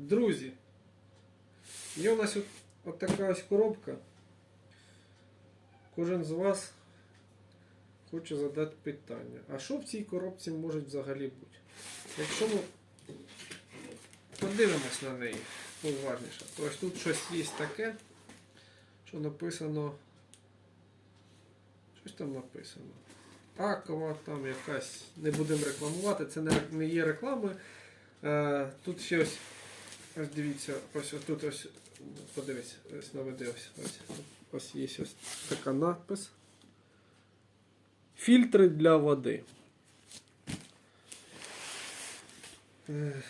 Друзі, є у нас от, от така ось коробка. Кожен з вас хоче задати питання. А що в цій коробці може взагалі бути? Якщо ми подивимось на неї уважніше, то ось тут щось є таке, що написано. Щось там написано. Акова, там якась. Не будемо рекламувати, це не, не є реклами. Е, тут ще ось. Ось дивіться, ось, тут ось. Подивись, ось наведи ось. Ось, є ось така надпис. Фільтри для води. Е,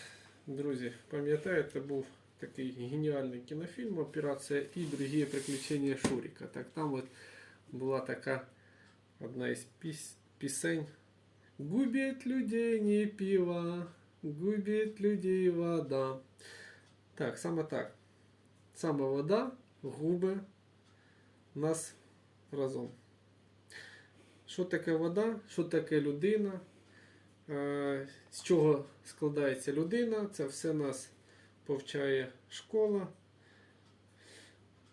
Друзі, пам'ятаєте, був такий геніальний кінофільм Операція і другі приключення Шуріка. Так там от була така одна із піс- пісень. Губить людей не пиво, губить людей вода. Так, саме так. Саме вода губить нас разом. Що таке вода? Що таке людина? Е, З чого складається людина? Це все нас повчає школа.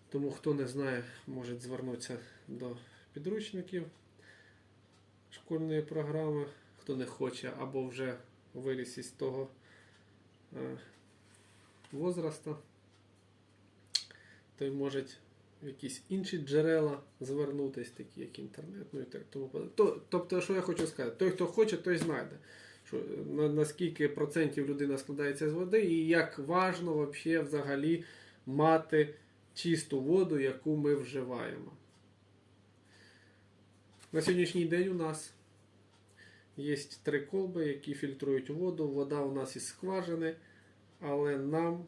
Тому хто не знає, може звернутися до підручників школьної програми, хто не хоче або вже виріс із того возраста, той може в якісь інші джерела звернутися, такі як інтернет, ну і так тому. То- Тобто, що я хочу сказати, той, хто хоче, той знайде. Що, на, на скільки процентів людина складається з води, і як важно взагалі мати чисту воду, яку ми вживаємо. На сьогоднішній день у нас є три колби, які фільтрують воду. Вода у нас із скважини, але нам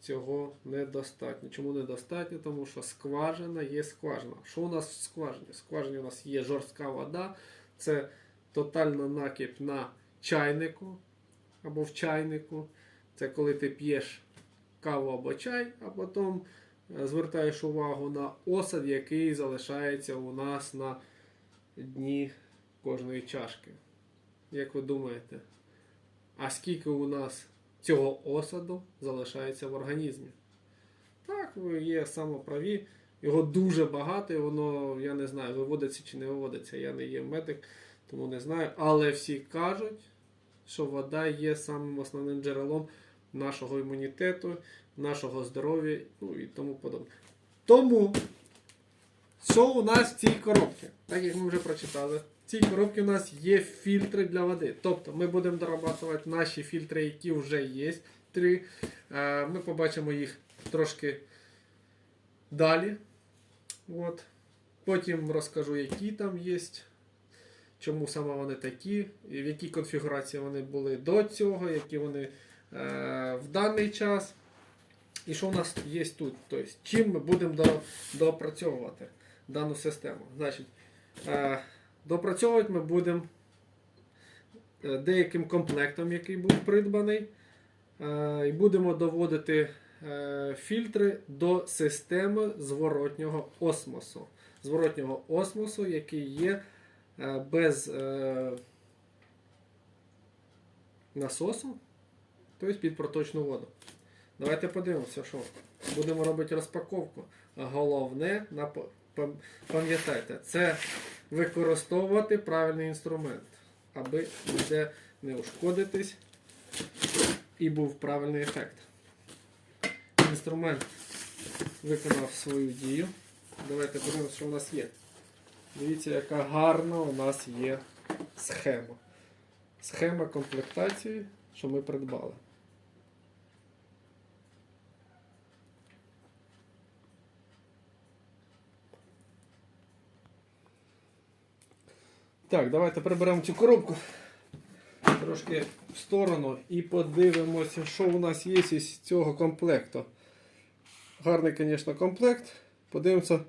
цього недостатньо. Чому недостатньо? Тому що скважина є скважина. Що у нас в скважині? В скважині у нас є жорстка вода, це тотальна накип на чайнику або в чайнику. Це коли ти п'єш каву або чай, а потім е, звертаєш увагу на осад, який залишається у нас на дні кожної чашки. Як ви думаєте, а скільки у нас цього осаду залишається в організмі? Так, ви є самоправі. Його дуже багато, і воно, я не знаю, виводиться чи не виводиться. Я не є медик, тому не знаю. Але всі кажуть, що вода є самим основним джерелом нашого імунітету, нашого здоров'я ну і тому подобне. Тому, що у нас в цій коробці? Так як ми вже прочитали, цій коробці у нас є фільтри для води. Тобто ми будемо дорабатувати наші фільтри, які вже є. Три. Е, Ми побачимо їх трошки далі. От. Потім розкажу, які там є, чому саме вони такі, і в якій конфігурації вони були до цього, які вони е, в даний час. І що у нас є тут? Тобто, чим ми будемо до, доопрацьовувати дану систему. Значить, е, допрацьовувати ми будемо е, деяким комплектом, який був придбаний. Е, і будемо доводити е, фільтри до системи зворотнього осмосу. Зворотнього осмосу, який є без насосу, тобто під проточну воду. Давайте подивимося, що будемо робити розпаковку. Головне, пам'ятайте, це використовувати правильний інструмент, аби ніде не ушкодитись і був правильний ефект. Інструмент виконав свою дію. Давайте подивимося, що у нас є. Дивіться, яка гарна у нас є схема. Схема комплектації, що ми придбали. Так, давайте приберемо цю коробку трошки в сторону і подивимося, що у нас є із цього комплекту. Гарний, звісно, комплект. Подивимося,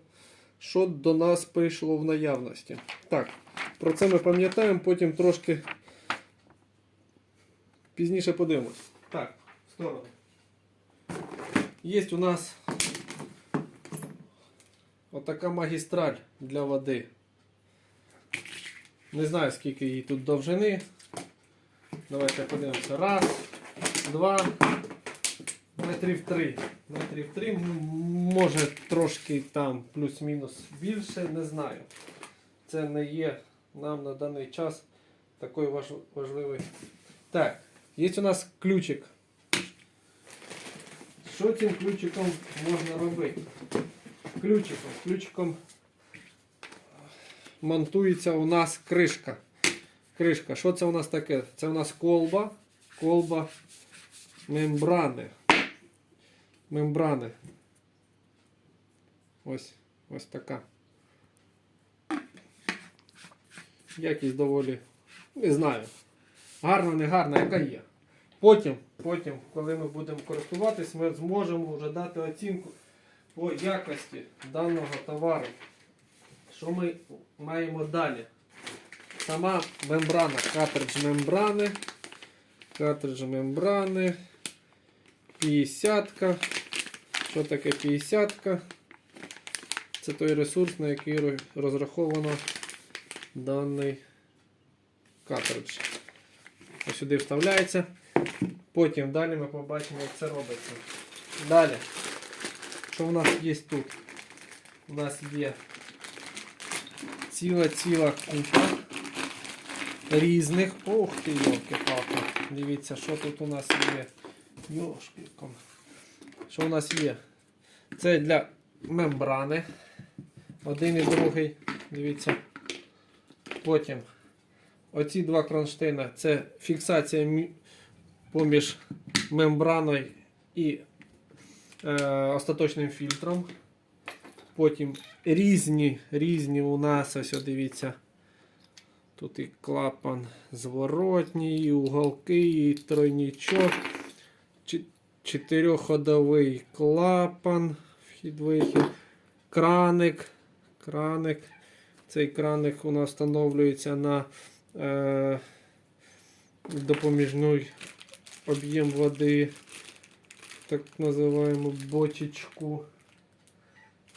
що до нас прийшло в наявності. Так, про це ми пам'ятаємо, потім трошки пізніше подивимось. Так, в сторону. Є у нас отака магістраль для води. Не знаю, скільки її тут довжини. Давайте подивимося. Раз, два, метрів три. Метрів три, може трошки там плюс-мінус більше, не знаю. Це не є нам на даний час такий важ- важливий. Так, є у нас ключик. Що цим ключиком можна робити? Ключиком. Ключиком монтується у нас кришка. Кришка. Що це у нас таке? Це у нас колба. Колба мембрани. Мембрани. Ось, ось така. Якість доволі. Не знаю. Гарна, не гарна, яка є. Потім, потім, коли ми будемо користуватись, ми зможемо вже дати оцінку по якості даного товару. Що ми маємо далі? Сама мембрана, картридж мембрани. Картридж мембрани. 50. Що таке 50? Це той ресурс, на який розраховано даний картридж. Ось сюди вставляється. Потім далі ми побачимо, як це робиться. Далі. Що в нас є тут? У нас є ціла-ціла купа різних. Ох ти, йолки-палки. Дивіться, що тут у нас є. Йошкіком. Що у нас є? Це для мембрани. Один і другий. Дивіться. Потім оці два кронштейна це фіксація поміж мембраною і е, остаточним фільтром. Потім різні, різні у нас, ось о, дивіться. Тут і клапан зворотній, і уголки, і тройнічок. Чотирьохходовий клапан, вхід-вихід, краник. краник. Цей краник у нас встановлюється на е, допоміжний об'єм води, так називаємо бочечку.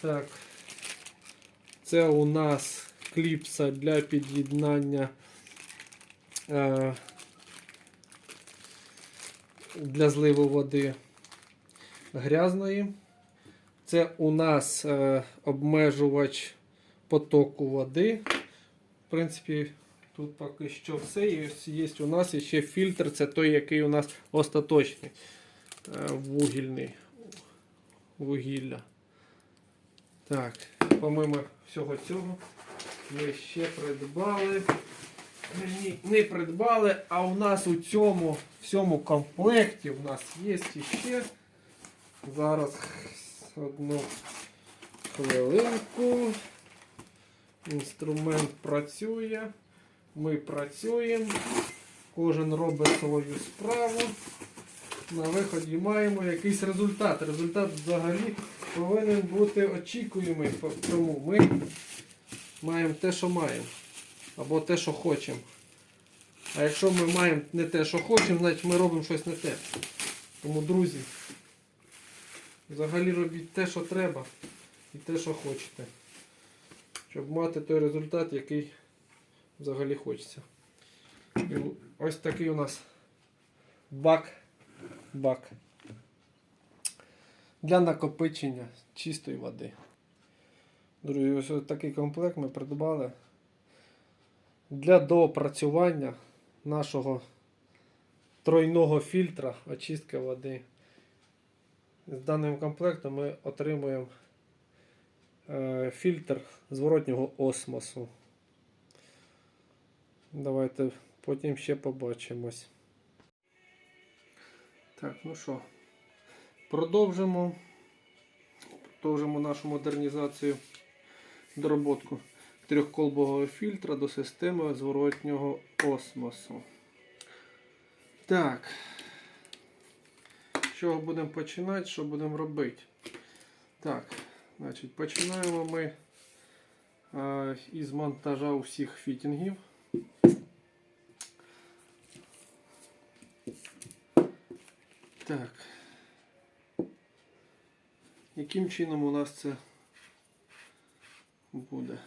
Так. Це у нас кліпса для під'єднання е, для зливу води грязної. Це у нас е, обмежувач потоку води. В принципі, тут поки що все. І є у нас ще фільтр, це той, який у нас остаточний е, вугільний вугілля. Так, помимо всього цього, ми ще придбали. Ні, не придбали, а у нас у цьому всьому комплекті у нас є ще. Зараз одну хвилинку. Інструмент працює. Ми працюємо. Кожен робить свою справу. На виході маємо якийсь результат. Результат взагалі повинен бути очікуємий. Тому ми маємо те, що маємо. Або те, що хочемо. А якщо ми маємо не те, що хочемо, значить ми робимо щось не те. Тому, друзі, взагалі робіть те, що треба, і те, що хочете. Щоб мати той результат, який взагалі хочеться. І ось такий у нас бак. Для накопичення чистої води. Друзі, ось ось такий комплект ми придбали для доопрацювання нашого тройного фільтра очистки води. З даним комплектом ми отримуємо е, фільтр зворотнього осмосу. Давайте потім ще побачимось. Так, ну що, продовжимо. Продовжимо нашу модернізацію дороботку трьохколбового фільтра до системи зворотнього осмосу. Так. З чого будемо починати? Що будемо робити? Так, значить, починаємо ми е, із монтажа усіх фітінгів. Так. Яким чином у нас це буде?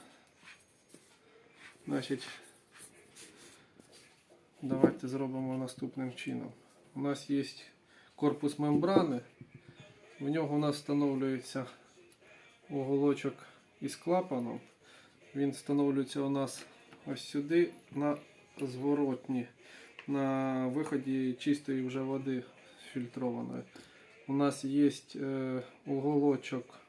Значить, давайте зробимо наступним чином. У нас є корпус мембрани, В нього у нас встановлюється уголочок із клапаном. Він встановлюється у нас ось сюди на зворотні, на виході чистої вже води фільтрованої. У нас є е, уголочок.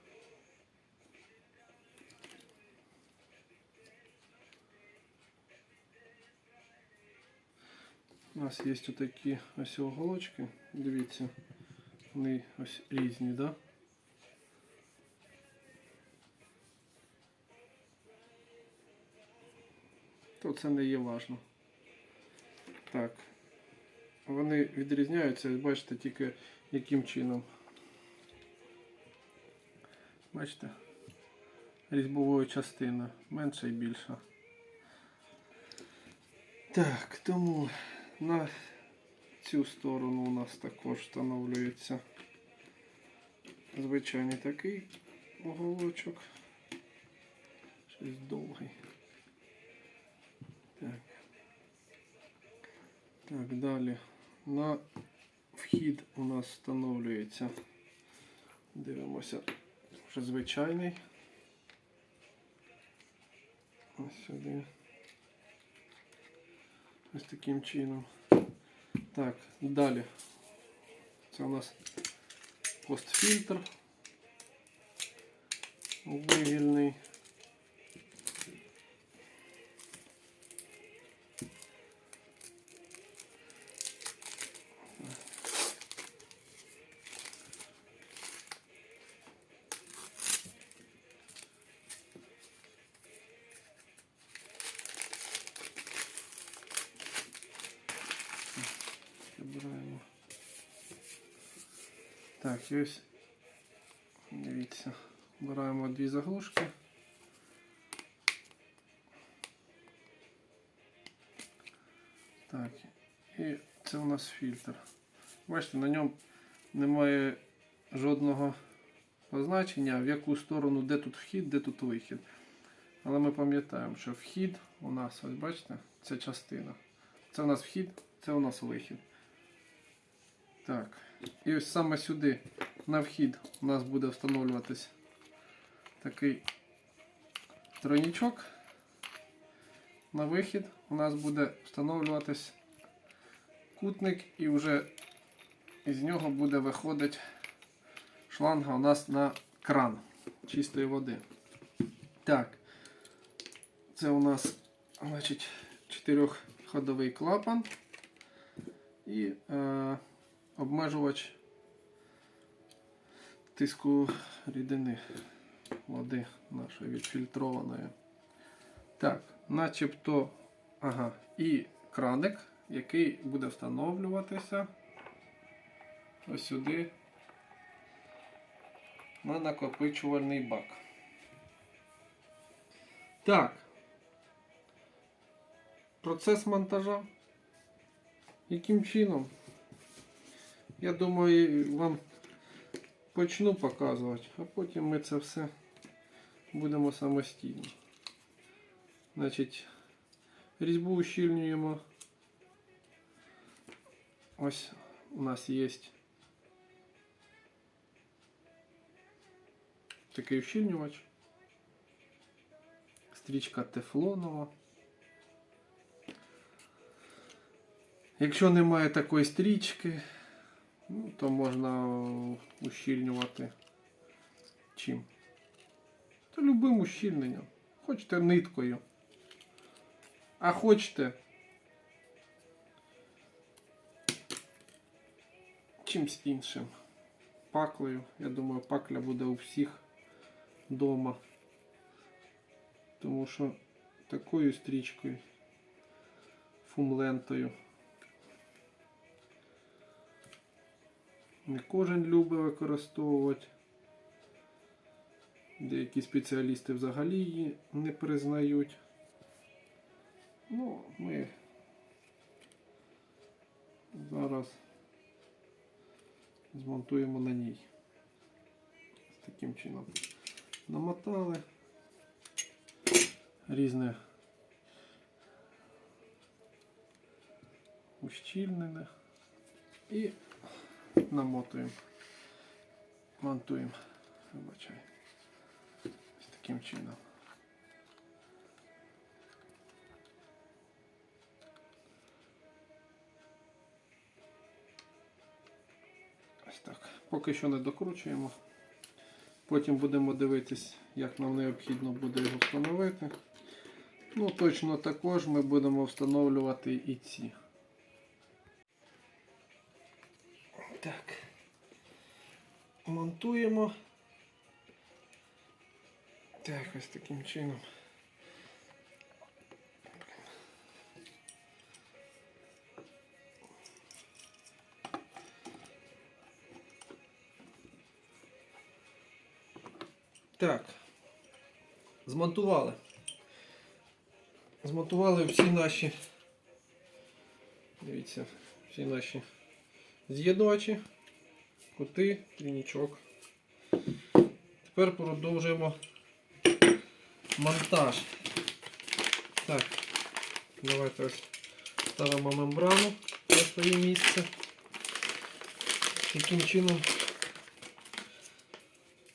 У нас є отакі ось уголочки. Дивіться, вони ось різні, да? То це не є важно. Так. Вони відрізняються, бачите, тільки яким чином. Бачите? Різьбовою частиною. Менша і більша. Так, тому на цю сторону у нас також встановлюється звичайний такий уголочок. Щось довгий. Так. Так, далі. На вхід у нас встановлюється. Дивимося вже звичайний. Ось сюди. Ось таким чином. Так, далі. Це у нас постфільтр. Вигільний. Ось. Дивіться. Беремо дві заглушки. Так, і це у нас фільтр. Бачите, на ньому немає жодного позначення, в яку сторону, де тут вхід, де тут вихід. Але ми пам'ятаємо, що вхід у нас, ось бачите, це частина. Це у нас вхід, це у нас вихід. Так. І ось саме сюди на вхід у нас буде встановлюватись такий тройничок. На вихід у нас буде встановлюватись кутник і вже із нього буде виходити шланга у нас на кран чистої води. Так, це у нас значить, чотирьохходовий клапан і е, обмежувач тиску рідини води нашої відфільтрованої. Так, начебто, ага, і краник, який буде встановлюватися ось сюди на накопичувальний бак. Так. Процес монтажа. Яким чином? Я думаю, вам почну показувати, а потім ми це все будемо самостійно. Значить, різьбу ущільнюємо. Ось у нас є такий ущільнювач. Стрічка тефлонова. Якщо немає такої стрічки, ну, то можна ущільнювати чим? То любим ущільненням. Хочете ниткою. А хочете чимсь іншим. Паклею. Я думаю, пакля буде у всіх вдома. Тому що такою стрічкою, фумлентою. Не кожен любить використовувати. Деякі спеціалісти взагалі її не признають. Ну, ми зараз змонтуємо на ній. Таким чином. Намотали різне ущільнене і намотуємо. монтуємо. Вибачай. Ось таким чином. Ось так. Поки що не докручуємо. Потім будемо дивитись, як нам необхідно буде його встановити. Ну, точно також ми будемо встановлювати і ці. Так. Монтуємо. Так, ось таким чином. Так. Змонтували. Змонтували всі наші. Дивіться, всі наші з'єднувачі, кути, трійничок. Тепер продовжуємо монтаж. Так, давайте ось ставимо мембрану на своє місце. Таким чином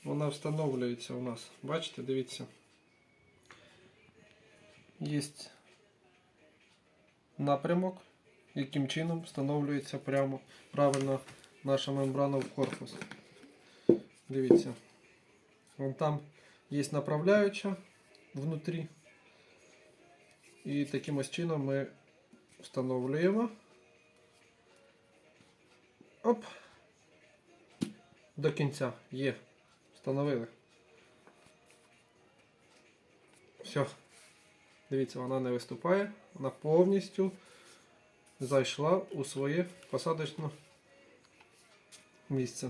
вона встановлюється у нас. Бачите, дивіться. Є напрямок, яким чином встановлюється прямо правильно наша мембрана в корпус. Дивіться. Вон там є направляюча внутрі. І таким ось чином ми встановлюємо. Оп. До кінця є. Встановили. Все. Дивіться, вона не виступає. Вона повністю зайшла у своє посадочне місце.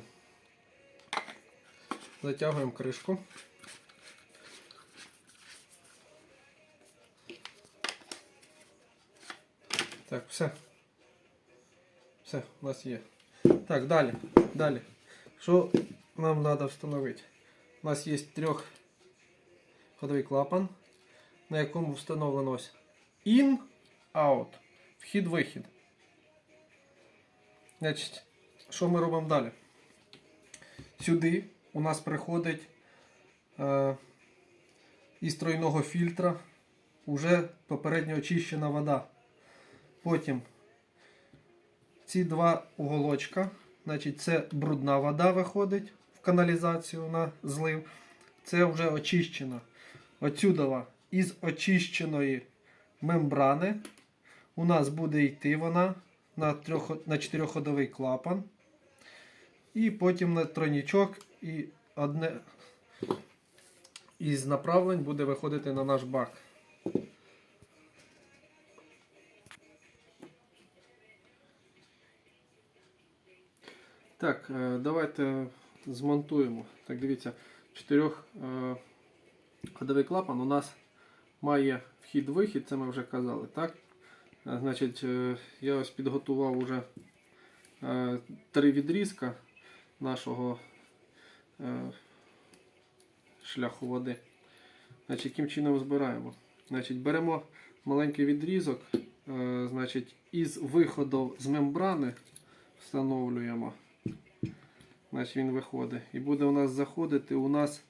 Затягуємо кришку. Так, все. Все, у нас є. Так, далі. Далі. Що нам треба встановити? У нас є трьохходовий клапан, на якому встановлено ось in, out, вхід-вихід. Значить, що ми робимо далі? Сюди у нас приходить е, із тройного фільтра вже попередньо очищена вода. Потім ці два уголочка, значить, це брудна вода виходить в каналізацію на злив. Це вже очищена. Отсюдова із очищеної мембрани у нас буде йти вона на, трьох, на чотирьохходовий клапан. І потім на тройнічок і одне із направлень буде виходити на наш бак. Так, е, давайте змонтуємо. Так, дивіться, чотирьох е, клапан у нас має вхід-вихід, це ми вже казали, так? Значить, е, я ось підготував уже е, три відрізка нашого е, шляху води. Значить, яким чином збираємо? Значить, беремо маленький відрізок, значить, із виходу з мембрани встановлюємо. Значить, він виходить. І буде у нас заходити у нас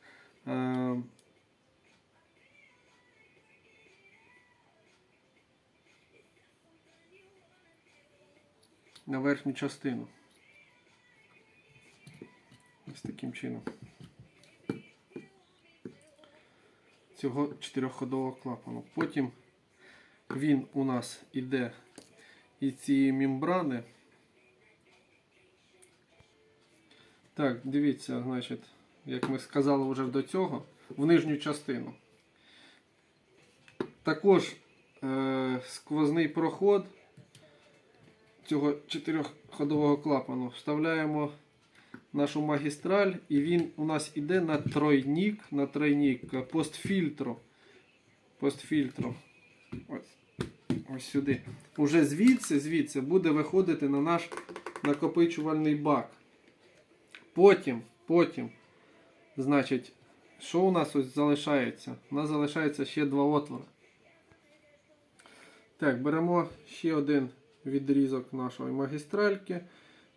на верхню частину. Ось таким чином. Цього чотирьохходового клапану. Потім він у нас іде із цієї мембрани. Так, дивіться, значить, як ми сказали вже до цього, в нижню частину. Також е, сквозний проход цього чотирьохходового клапану вставляємо нашу магістраль, і він у нас іде на тройник, на тройник е, постфільтру. Постфільтру. Ось, ось сюди. Уже звідси, звідси буде виходити на наш накопичувальний бак. Потім, потім, значить, що у нас ось залишається? У нас залишається ще два отвори. Так, беремо ще один відрізок нашої магістральки е,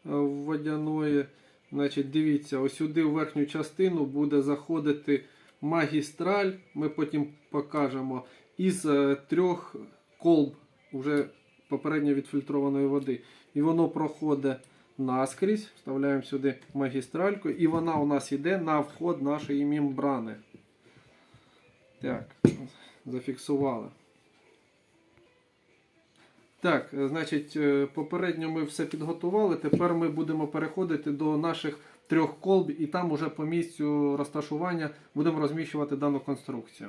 водяної. Значить, дивіться, ось сюди у верхню частину буде заходити магістраль. Ми потім покажемо із е, трьох колб уже попередньо відфільтрованої води. І воно проходить наскрізь. Вставляємо сюди магістральку, і вона у нас йде на вход нашої мембрани. Так, зафіксували. Так, е, значить, е, попередньо ми все підготували. Тепер ми будемо переходити до наших трьох колб, і там уже по місцю розташування будемо розміщувати дану конструкцію.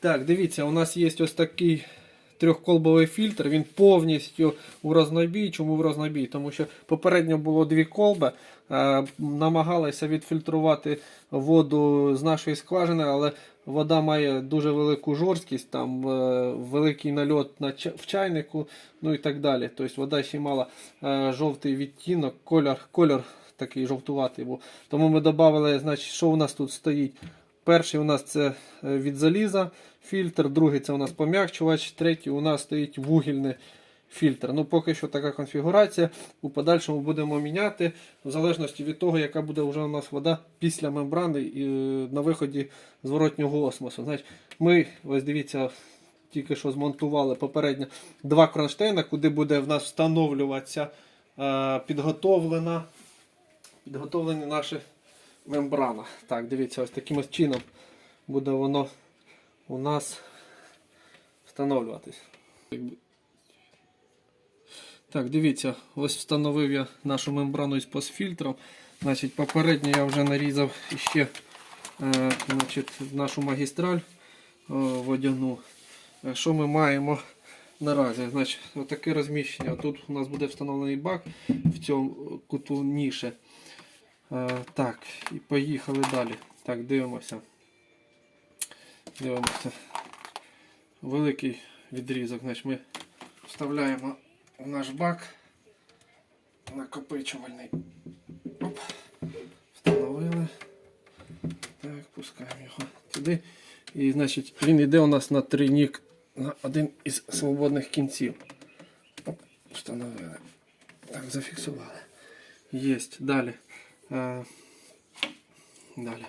Так, дивіться, у нас є ось такий трьохколбовий фільтр. Він повністю у рознобій. Чому в рознобій? Тому що попередньо було дві колби. е, Намагалися відфільтрувати воду з нашої скважини, але вода має дуже велику жорсткість, там е, великий нальот на в чайнику, ну і так далі. Тобто вода ще мала е, жовтий відтінок, кольор, кольор такий жовтуватий був. Тому ми додали, значить, що у нас тут стоїть. Перший у нас це е, від заліза фільтр, другий це у нас пом'якчувач, третій у нас стоїть вугільний фільтр. Ну, поки що така конфігурація. У подальшому будемо міняти, в залежності від того, яка буде вже у нас вода після мембрани і е, на виході зворотнього осмосу. Значить, ми, ось дивіться, тільки що змонтували попередньо два кронштейна, куди буде в нас встановлюватися е, підготовлена, підготовлені наші мембрана. Так, дивіться, ось таким ось чином буде воно у нас встановлюватись. Так, дивіться, ось встановив я нашу мембрану із постфільтром. Значить, попередньо я вже нарізав ще е, значить, нашу магістраль е, водяну. Е, Що ми маємо наразі? Значить, Отаке розміщення. Тут у нас буде встановлений бак в цьому куту ніші. Е, так, і поїхали далі. Так, дивимося. Дивимося. Великий відрізок. Значить, ми вставляємо в наш бак накопичувальний. Оп. Встановили. Так, пускаємо його туди. І значить він йде у нас на трійник на один із свободних кінців. Оп, встановили. Так, зафіксували. Єсть. Далі. Е, далі.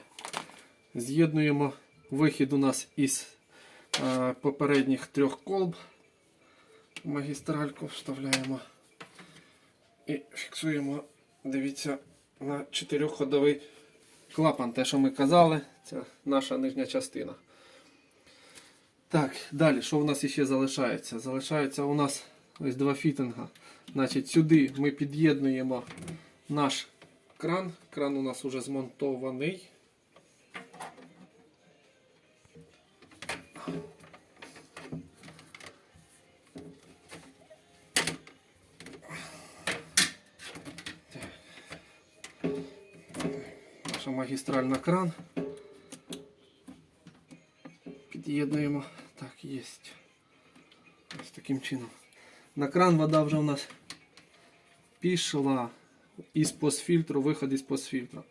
З'єднуємо вихід у нас із е, попередніх трьох колб. Магістральку вставляємо і фіксуємо, дивіться, на чотирьохходовий клапан. Те, що ми казали, це наша нижня частина. Так, далі, що у нас ще залишається? Залишається у нас ось два фітинга. Значить, сюди ми під'єднуємо наш кран. Кран у нас вже змонтований. Наша магістральна кран. Під'єднуємо. Так, є. Ось таким чином. На кран вода вже у нас пішла із постфільтру, виход із постфільтру.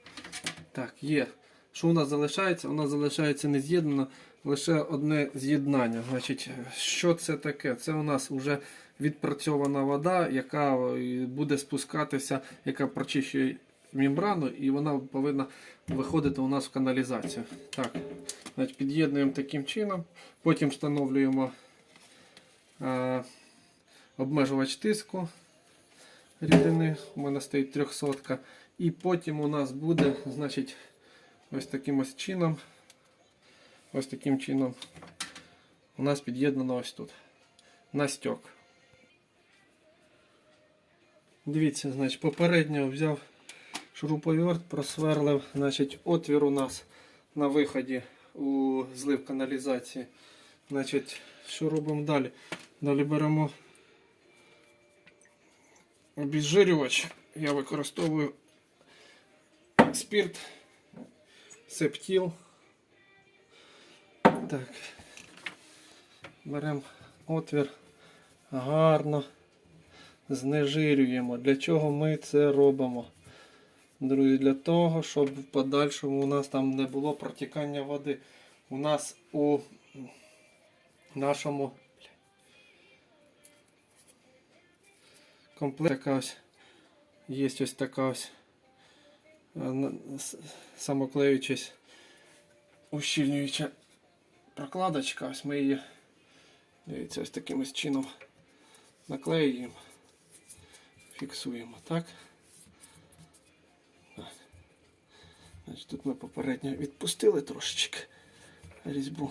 Так, є. Що у нас залишається? У нас залишається не з'єднано, лише одне з'єднання. Значить, що це таке? Це у нас вже відпрацьована вода, яка е, буде спускатися, яка прочищує мембрану, і вона повинна виходити у нас в каналізацію. Так, значить, під'єднуємо таким чином, потім встановлюємо е, обмежувач тиску рідини. У мене стоїть 300. І потім у нас буде, значить, ось таким ось чином. Ось таким чином у нас під'єднано ось тут. На стьок. Дивіться, значить, попередньо взяв шуруповерт, просверлив, значить, отвір у нас на виході у злив каналізації. Значить, що робимо далі? Далі беремо обезжирювач. Я використовую спирт, септіл. Так. Беремо отвір гарно знежирюємо. Для чого ми це робимо? Друзі, для того, щоб в подальшому у нас там не було протікання води. У нас у нашому комплекті ось Є ось така ось е, самоклеючись ущільнююча прокладочка. Ось ми її дивіться, ось таким ось чином наклеюємо, фіксуємо? Так. Значить, тут ми попередньо відпустили трошечки різьбу,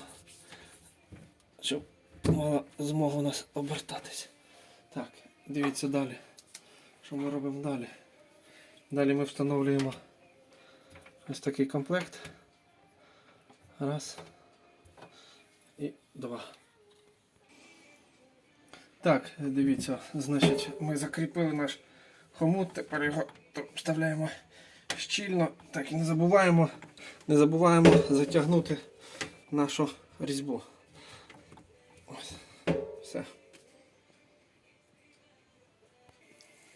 щоб мала змогу у нас обертатись. Так, дивіться далі. Що ми робимо далі? Далі ми встановлюємо ось такий комплект. Раз. І два. Так, дивіться, значить, ми закріпили наш хомут, тепер його вставляємо щільно. Так, і не забуваємо, не забуваємо затягнути нашу різьбу. Ось. Все.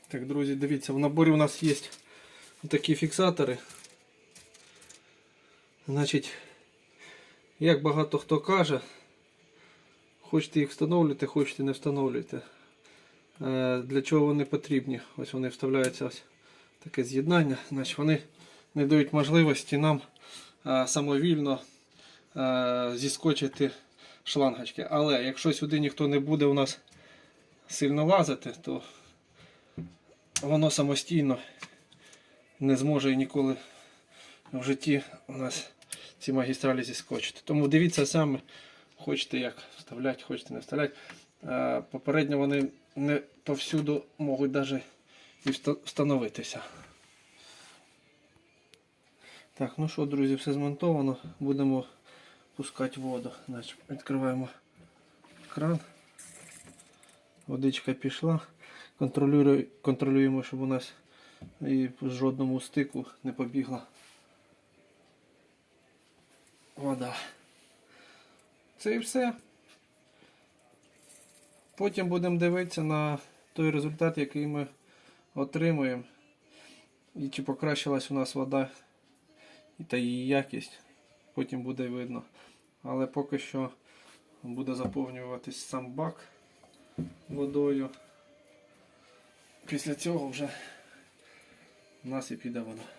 Так, друзі, дивіться, в наборі у нас є такі фіксатори. Значить, як багато хто каже, хочете їх встановлюйте, хочете не встановлюйте. Е, Для чого вони потрібні? Ось вони вставляються ось таке з'єднання. Значить, вони не дають можливості нам е, самовільно е, зіскочити шлангочки. Але якщо сюди ніхто не буде у нас сильно лазити, то воно самостійно не зможе ніколи в житті у нас ці магістралі зіскочити. Тому дивіться саме, хочете як вставляти, хочете не вставляти. Е, Попередньо вони не повсюду можуть навіть і встановитися. Так, ну що, друзі, все змонтовано. Будемо пускати воду. Значить, відкриваємо кран. Водичка пішла. Контролюємо, щоб у нас і в жодному стику не побігла вода. Це і все. Потім будемо дивитися на той результат, який ми отримуємо. І чи покращилась у нас вода та її якість. Потім буде видно. Але поки що буде заповнюватись сам бак водою. Після цього вже в нас і піде вода.